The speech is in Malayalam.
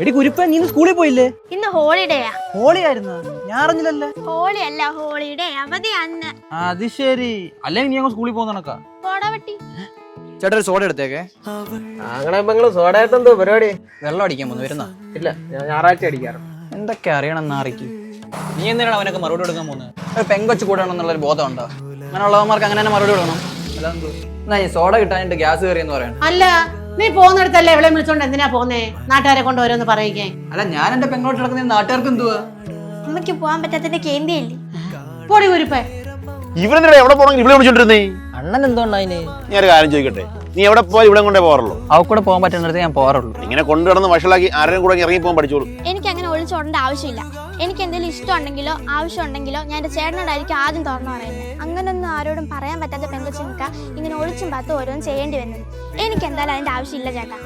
എടി കുരുപ്പ നീ ഇന്ന് സ്കൂളിൽ പോയില്ലേ? ഇന്ന് ഹോളിഡേയാ. ഹോളി ആയിരുന്നു ഞാൻ അറിഞ്ഞില്ലല്ലേ. ഹോളി അല്ല ഹോളിഡേ അവധി അന്ന് അത് ശരി. അല്ലെങ്കിൽ നീ അങ്ങ് സ്കൂളിൽ പോകുന്ന കണക്കാ? പോടാവട്ടി ചേട്ടാ ഒരു സോഡ എടുത്തേക്കേ. അങ്ങനെ നിങ്ങൾ സോഡ എന്തോ പരിപാടി? വെള്ളം അടിക്കാൻ പോന്നു വരുന്ന? ഇല്ല ഞാൻ ഞായറാഴ്ച അടിക്കാറുണ്ട് എന്തൊക്കെ അറിയണം നാറിക്ക് നീ എന്തിനാണ് അവനൊക്കെ മറുപടി കൊടുക്കാൻ പോകുന്നത്? ഒരു പെങ്കൊച്ച് കൂടണമെന്നുള്ള ഒരു ബോധം ഉണ്ടോ അങ്ങനെയുള്ളവന്മാർക്ക് അങ്ങനെ തന്നെ മറുപടി കൊടുക്കണം. എന്നാ ഈ സോഡ കിട്ടാനായിട്ട് ഗ്യാസ് കയറിയെന്ന് പറയണം. അല്ല നീ പോകുന്നിടത്തല്ലേ എവിടെ വിളിച്ചോണ്ട് എന്തിനാ പോന്നേ നാട്ടുകാരെ കൊണ്ട് ഓരോന്ന് പറയിക്കേ അല്ല ഞാൻ എന്റെ പെങ്ങളോട്ട് കിടക്കുന്ന നാട്ടുകാർക്ക് എന്തുവാ? അമ്മയ്ക്ക് പോകാൻ പറ്റാത്തതിന്റെ കേന്ദ്രയില്ലേ പൊടി കുരിപ്പേ ഇവരെന്തിനാ എവിടെ പോണെങ്കിൽ ഇവിടെ വിളിച്ചോണ്ടിരുന്നേ. അണ്ണൻ എന്തോണ്ടാ അതിന് ഞാൻ ഒരു കാര്യം ചോദിക്കട്ടെ? നീ എവിടെ പോയി ഇവിടെ കൊണ്ടേ പോകാറുള്ളൂ. അവക്കൂടെ പോകാൻ പറ്റുന്നിടത്ത് ഞാൻ പോകാറുള്ളൂ. ഇങ്ങനെ കൊണ്ടു കിടന്ന് വഷളാക്കി ആരെയും കൂടെ ഇറങ്ങി പോകാൻ പഠിച്ചോളൂ. എനിക്ക് അങ്ങനെ ഒളിച്ചോടേണ്ട ആവശ്യമില്ല. എനിക്ക് എന്തെങ്കിലും ഇഷ്ടമുണ്ടെങ്കിലോ ആവശ്യമുണ്ടെങ്കിലോ ഞാൻ എന്റെ ചേട്ടനോടായിരിക്കും ആദ്യം തുറന്നു പറയുന്നത്. അങ്ങനൊന്നും ആരോടും പറയാൻ പറ്റാത്ത പെങ്കൊച്ചുങ്ങൾക്ക് ഇങ്ങനെ ഒളിച്ചും പാത്തും ഓരോന്നും ചെയ്യേണ്ടി വരുന്നത്. എനിക്ക് എന്തായാലും അതിന്റെ ആവശ്യമില്ല ചേട്ടാ.